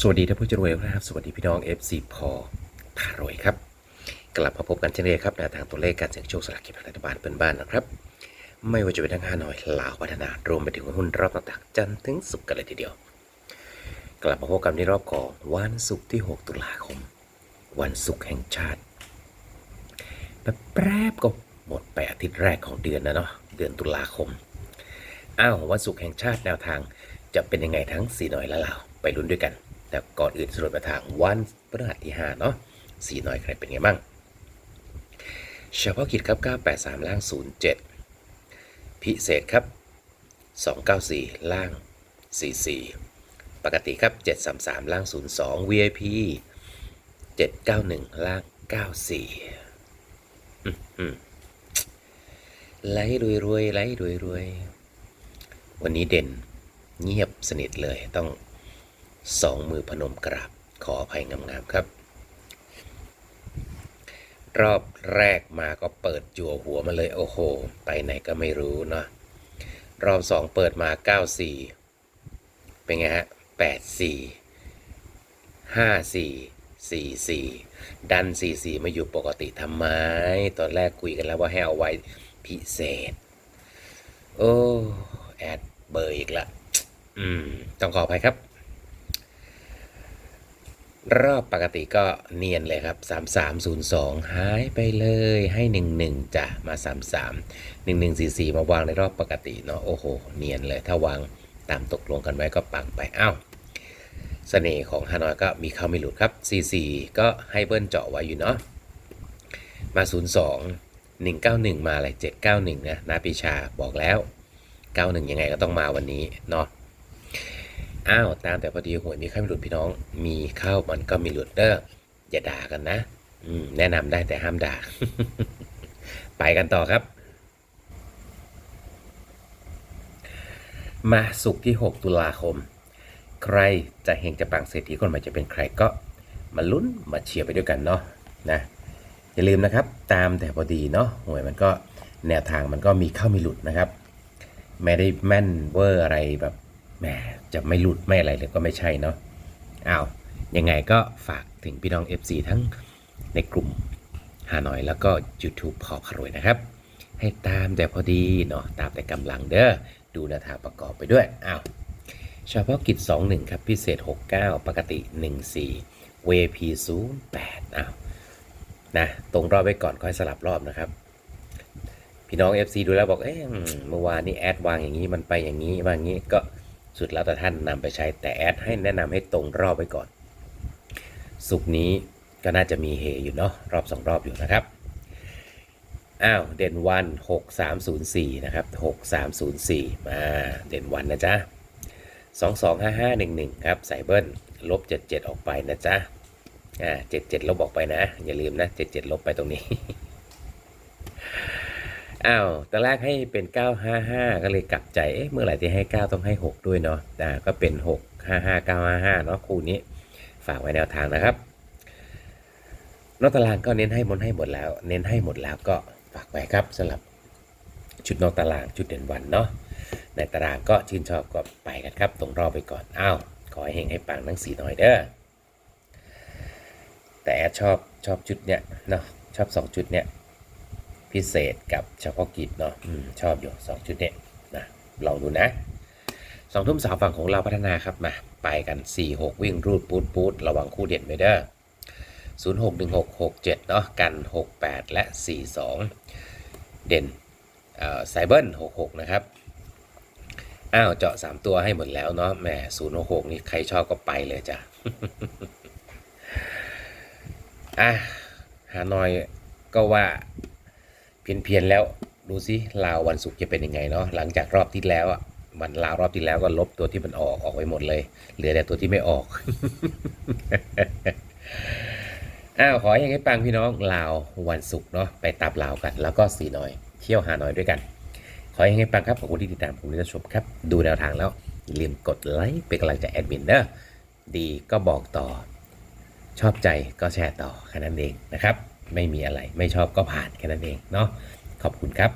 สวัสดีท่านผู้ชมนครับ สวัสดีพี่น้อง FC พอพารวยครับ กลับมาพบกันเช่นเคยครับแนวทางตัวเลขการเสี่ยงโชคสลากกินแบ่งรัฐบาลเปินบ้านนะครับ ไม่ว่าจะเป็นทั้งฮาหน่อยลาวพัฒนารวมไปถึงหุ้นรอบต่างๆจันทร์ถึงศุกร์กันเลยทีเดียว กลับมาพบกันในรอบของวันศุกร์ที่ 6 ตุลาคม วันศุกร์แห่งชาติแป๊บๆก็หมดไปอาทิตย์แรกของเดือนนะเนาะเดือนตุลาคมอ้าววันศุกร์แห่งชาติแนวทางจะเป็นยังไงทั้งสีน้อยและลาวไปลุ้นด้วยกัน แต่ก่อนอื่นสรุปมาทางวันพฤหัสที่5เนาะสีหน้อยใครเป็นไงบ้างเฉพาะกิจครับ 983 ล่าง 07 พิเศษครับ 294 ล่าง 44 ปกติครับ 733 ล่าง 02 VIP 791 ล่าง 94ไหลรวยรวยไหลรวยรวยวันนี้เด่นเงียบสนิทเลยต้อง สองมือพนมกราบ ขออภัยงามๆครับ รอบแรกมาก็เปิดจั่วหัวมาเลยโอ้โห ไปไหนก็ไม่รู้เนาะรอบสองเปิดมา 94 เป็นไงฮะ 84 54 44 ดัน 44 มาอยู่ปกติทำไม ตอนแรกคุยกันแล้วว่าให้เอาไว้พิเศษ โอ้ แอดเบอร์อีกละ อืม ต้องขออภัยครับ รอบปกติก็เนียนเลยครับ 3302 หายไปเลยให้ 11จ้ะมา 33 1144 มาวางในรอบปกติเนาะโอ้โห เนียนเลย ถ้าวางตามตกลงกันไว้ก็ปังไปอ้าวเสน่ห์ของฮานอยก็มีเข้าไม่หลุดครับ 44 ก็ให้เบิ้ลเจาะไว้อยู่เนาะมา 02 191 มาอะไร791นะนาปีชาบอกแล้ว 91 ยังไงก็ต้องมาวันนี้เนาะ อ้าวตามแต่พอดีหวยมีข้าไม่หลุดพี่น้อง มีเข้ามันก็มีหลุดเด้ออย่าด่ากันนะ อืมแนะนำได้แต่ห้ามด่า ไปกันต่อครับ มาสุกร์ที่ 6 ตุลาคม ใครจะเฮงจะปังเศรษฐีคนใหม่จะเป็นใครก็มาลุ้นมาเชียร์ไปด้วยกันเนาะนะอย่าลืมนะครับ ตามแต่พอดีเนาะหวยมันก็แนวทางมันก็มีเข้ามีหลุดนะครับ ไม่ได้แม่นเวอร์อะไรแบบ แหมจะไม่หลุดไม่อะไรเลยก็ไม่ใช่เนาะอ้าวยังไงก็ฝากถึงพี่น้อง FC ทั้งในกลุ่มฮานอยแล้วก็ YouTube พอพารวยนะครับ ให้ตามแต่พอดีเนาะตามแต่กำลังเด้อดูนวทางประกอบไปด้วยอ้าวเฉพาะกิจ 21 ครับ พิเศษ 69 ปกติ 14 VP 08อ้าวนะตรงรอบไว้ก่อนค่อยสลับรอบนะครับ พี่น้อง FC ดูแล้วบอกเอ๊ะเมื่อวานนี้แอดวางอย่างนี้มันไปอย่างนี้ว่าอย่างนี้ก็ สุดแล้วแต่ท่านนำไปใช้แต่แอดให้แนะนำให้ตรงรอบไว้ก่อน สุกร์นี้ก็น่าจะมีเฮอยู่เนาะรอบสองรอบอยู่นะครับอ้าวเด่นวัน6304นะครับ6304 มาเด่นวันนะจ๊ะ225511ครับใส่เบิ้ลลบ77 ออกไปนะจ๊ะอ่า77 ลบออกไปนะ อย่าลืมนะ 77 ลบไปตรงนี้ อ้าวตอนแรกให้เป็น 955 ก็เลยกลับใจ เอ๊ะ เมื่อไหร่ที่ให้ 9 ต้องให้ 6 ด้วยเนาะอ่าก็เป็น 6 55 955 เนาะคู่นี้ ฝากไว้แนวทางนะครับ นอกตารางก็เน้นให้หมดให้หมดแล้ว เน้นให้หมดแล้วก็ฝากไว้ครับสำหรับชุดนอกตารางชุดเด่นวันเนาะ ในตารางก็ชื่นชอบก็ไปกันครับ ตรงรอบไปก่อน อ้าว ขอให้เฮงให้ปังทั้งสีหน่อยเด้อ แต่ชอบชอบชุดเนี้ยเนาะ ชอบสองชุดเนี้ย พิเศษกับเฉพาะกิจเนาะอชอบอยู่สองชุดเนี้ยนะลองดูนะสองทุ่มสาวฝั่งของเราพัฒนาครับมาไปกัน 4 6 วิ่งรูดปูดปูดระวังคู่เด่นไปเด้อ0 6 1 6 6 7เนาะกัน 6 8 และ 4 2 เด่นเอ่อไซเบิล66 นะครับ อ้าว เจาะ 3 ตัวให้หมดแล้วเนาะแหม0 6 6 นี่ใครชอบก็ไปเลยจ้ะ อะฮานอยก็ว่า เพียนเพียนๆแล้วดูสิลาววันศุกร์จะเป็นยังไงเนาะหลังจากรอบที่แล้วอะวันลาวรอบที่แล้วก็ลบตัวที่มันออกออกไปหมดเลย เหลือแต่ตัวที่ไม่ออกอ้าวขอให้ให้ปังพี่น้องลาววันศุกร์เนาะไปตับลาวกัน แล้วก็สีน้อย เที่ยวหาน้อยด้วยกัน ขอให้ให้ปังครับขอบคุณที่ติดตามผมที่จะชมครับ ดูแนวทางแล้วอย่าลืมกดไลค์เป็นกำลังใจแอดมินเด้อดีก็บอกต่อ ชอบใจก็แชร์ต่อแค่นั้นเองนะครับ ไม่มีอะไร ไม่ชอบก็ผ่านแค่นั้นเองเนาะขอบคุณครับ